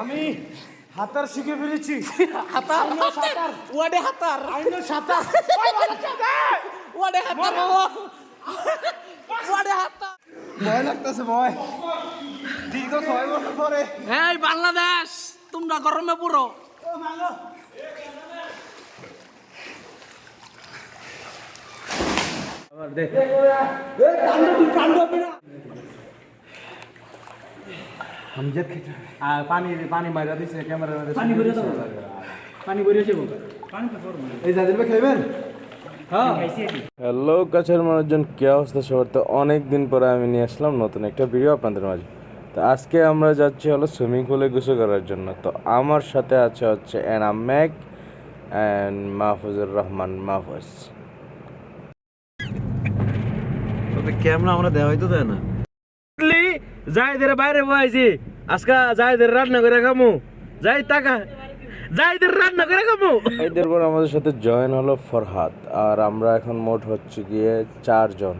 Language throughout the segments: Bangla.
আমি হাতার শিখে ফেলেছি। হাতার? সাঁতার। ওয়াডে হাতার। আইনো সাঁতার। ওয়াডে হাতার। ওয়াডে হাতার ভয় লাগতেছে ভয়। দীর্ঘ ছয় বছর পরে এই বাংলাদেশ তোমরা গরমে পুরো। আমজাদ খেতে আর পানি পানি মাইরা দিছে ক্যামেরার পানি ভরে পানি ভরে যাব এই জাদির ভাই খাইবেন? হ্যাঁ। হ্যালো কাছের মানুষজন কি অবস্থা সবার? তো অনেক দিন পরে আমি নিয়ে আসলাম নতুন একটা ভিডিও আপনাদের মাঝে। তো আজকে আমরা যাচ্ছি হলো সুইমিং পুলে গোসল করার জন্য। তো আমার সাথে আছে হচ্ছে Enam Mac and Mahfuzur Rahman Mahfuz camera আমরা দেওয়াই তো দেয় না। যাইদের বাইরে বইছি। আজকে যাইদের রান্না করে খামু। যাই টাকা যাইদের রান্না করে খামু। এদের পর আমাদের সাথে জয়েন হলো ফরহাদ আর আমরা এখন মোট হচ্ছে গিয়ে চারজন।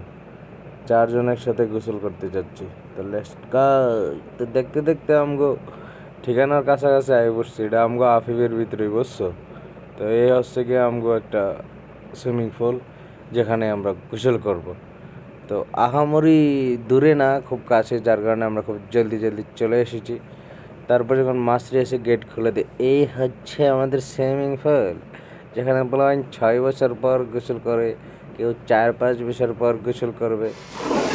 চারজন একসাথে গোসল করতে যাচ্ছি। তো লেটস তো দেখতে দেখতে আমগো ঠিকানার কাছাকাছি আই বসছি। এটা আমগো আফিফের ভিতরেই বসছো তো এই হচ্ছে গিয়ে আমগো একটা সুইমিং পুল যেখানে আমরা গোসল করব। তো আহামরি দূরে না, খুব কাছে, যার কারণে আমরা খুব জলদি জলদি চলে এসেছি। তারপর যখন মাস্টারি এসে গেট খুলে দেয়, এই হচ্ছে আমাদের সুইমিং পুল যেখানে বলেন ছয় বছর পর গোসল করে, কেউ চার, পাঁচ বছর পর গোসল করবে।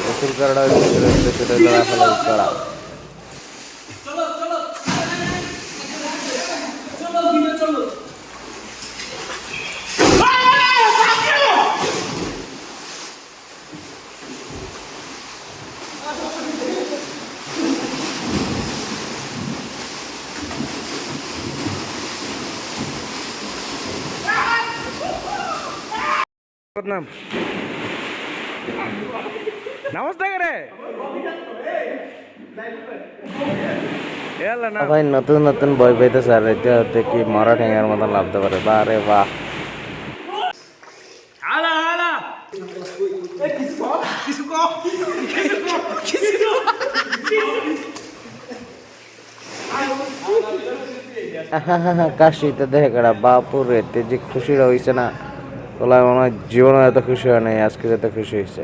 গোসল করাটা সেটা উদ্দেশ্যটা হলো নাম নমস্তে এলা ভাই নতুন নতুন বই পাইতেছে আর এটা হতে কি মরা ঠেঙার মতন লাভতে পারে। বারে বাহ কাশিতে দেখে বাপুরে তে যে খুশিটা হয়েছে না। তোলা মনে হয় জীবনে এত খুশি হয় নাই আজকে এত খুশি হয়েছে।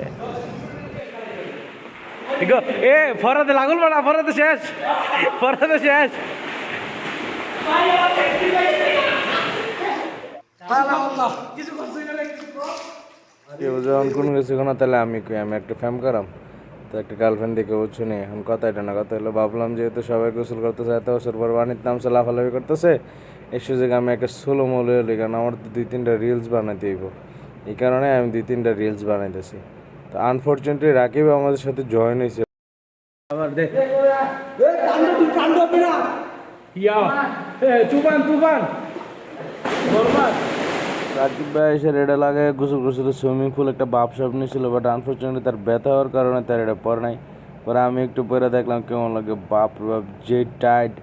এ ফরাতে লাগুল বাড়া ফরাতে শেষ ফরাতে শেষ। কেউ যখন কোনো কিছু কোনো তাহলে আমি কই আমি একটা ফ্যাম করাম। তো একটা গার্লফ্রেন্ড দেখে বুঝছ নি এখন কথা এটা না কথা হলো ভাবলাম যেহেতু সবাই গোসল করতেছে এত বছর পর বাণিত নামছে লাফালাফি করতেছে এই সুযোগে আমি একটা সোলো মৌল হলি কারণ আমার তো দুই তিনটা রিলস বানাইতে হইব। এই কারণে আমি দুই তিনটা রিলস বানাইতেছি। তো আনফর্চুনেটলি রাকিব আমাদের সাথে জয়েন হয়েছে। আবার দে। ইয়া। তুফান তুফান বরবাদ। রাকিব ভাই এসে রেডে লাগে গোসল গোসল সুইমিং পুল একটা বাপ সাপ নিয়েছিল বাট আনফর্চুনেটলি তার ব্যথা হওয়ার কারণে তার এটা পরে নাই। পরে আমি একটু পরে দেখলাম কেমন লাগে, বাপ বাপ, যে টাইট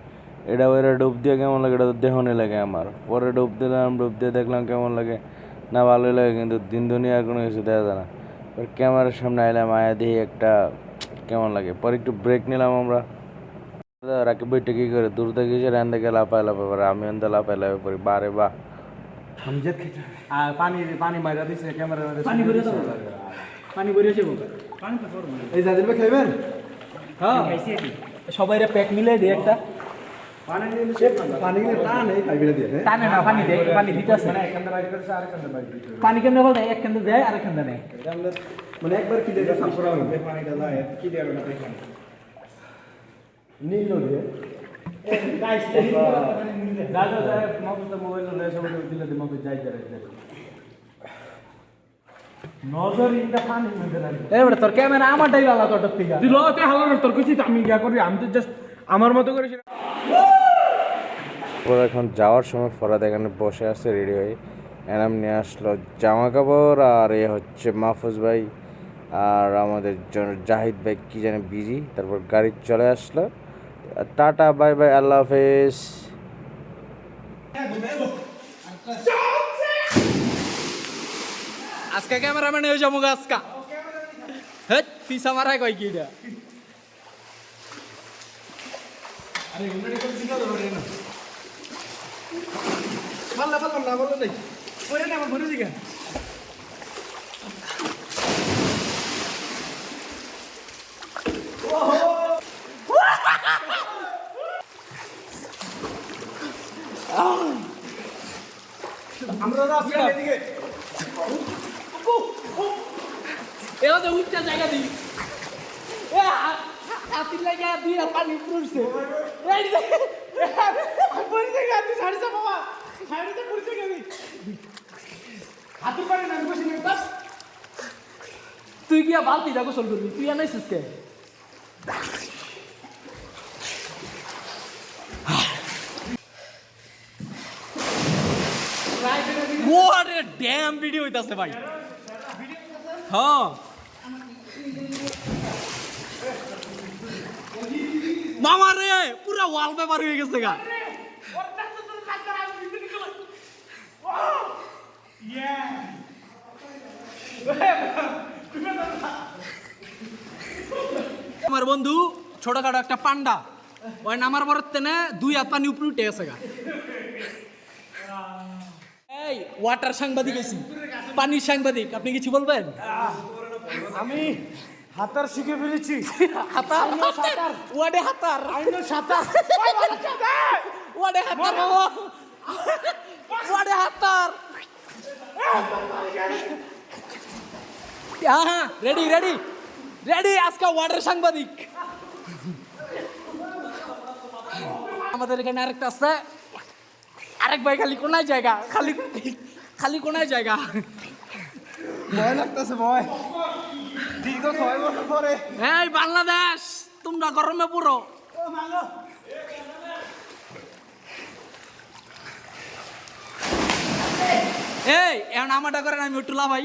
এটা ওরা ডুব দিয়ে কেমন লাগে, এটা তো দেহনে লাগে আমার। পরে ডুব দিলাম, ডুব দিয়ে দেখলাম কেমন লাগে। না ভালোই লাগে, কিন্তু দিন দুনিয়ার কোনো কিছু দেখা যায় না। পরে ক্যামেরার সামনে আইলাম, আয়া দিয়ে একটা কেমন লাগে। পরে একটু ব্রেক নিলাম আমরা। রাকিব ভাইটা কি করে, দূর থেকে এসে রান থেকে লাফায় লাফায়, পারে আমি এনতে লাফায় লাফায় পড়ি। বারে বাহ। আমজাদ পানি পানি মাইরা দিছে ক্যামেরার মধ্যে পানি ভরে দাও। পানি ভরে যাব এই জাদির ভাই খাইবেন? হ্যাঁ। সবাই প্যাক মিলাই দে একটা। পানি পানি কিনে টান এই খাইবে দিয়ে হ্যাঁ? টানে না পানি দে পানি দিতেছে মানে এখান থেকে বাইর করছে আর থেকে বাইর পানি কেমনে বলতে এক কেন্দ্র দেয় আর এক কেন্দ্র নেয়। আমরা মানে একবার কি দিয়ে সাফ করা হবে? পানিটা যায় কি দিয়ে না নীল দিয়ে দাদা এবারে তোর ক্যামেরা আমারটাই আলাদা তোর থেকে তুই লতে হালানোর তোর কইছি তো আমি ইয়া করি আমি তো জাস্ট আমার মতো করে ওরা এখন যাওয়ার সময় ফরাদ এখানে বসে আছে রেডি হয়ে। এনাম নিয়ে আসলো জামা কাপড় আর এ হচ্ছে মাহফুজ ভাই আর আমাদের জাহিদ ভাই কি জানে বিজি তারপর গাড়ি চলে আসলো। টাটা বাই বাই আল্লাহ হাফেজ। আজকা ক্যামেরাম্যান হয়ে যাব আজকা। হেট পিসা মারায় কয় কি এটা? পাল্লা পাল্লা বলো নাই। না, আমার ঘুরে উচ্চা জায়গা দিই। হাতির লাগা পানি পড়ছে। বাবা। পড়ছে হাতুর বসে বাস। তুই গিয়া বালতি দা গোসল করবি? তুই আনাইছিস কে? Damn video হইতাছে ভাই হ্যাঁ মামা রে পুরা ওয়ালপেপার হয়ে গেছে গা আমার বন্ধু ছোটখাটো একটা পান্ডা। ওই নামার পর তেনে দুই হাত পানি উপরে উঠে গেছে গা। এই ওয়াটার সাংবাদিক আছি। পানির সাংবাদিক আপনি কিছু বলবেন? আমি হাতার শিখে ফেলেছি। হাতার? ওয়াডে হাতার? আইনো সাঁতার। ওয়াডে হাতার ওয়াডে হাতার। হ্যাঁ রেডি রেডি রেডি আজকে ওয়াটার সাংবাদিক। আমাদের এখানে আরেকটা আছে। আরেক ভাই খালি কোনায় জায়গা খালি খালি কোনায় জায়গা। ভয় লাগতেছে ভয়। দীর্ঘ ছয় বছর পরে। এই বাংলাদেশ তোমরা গরমে পুরো এই এখন আমাটা করেন আমি একটু লাভাই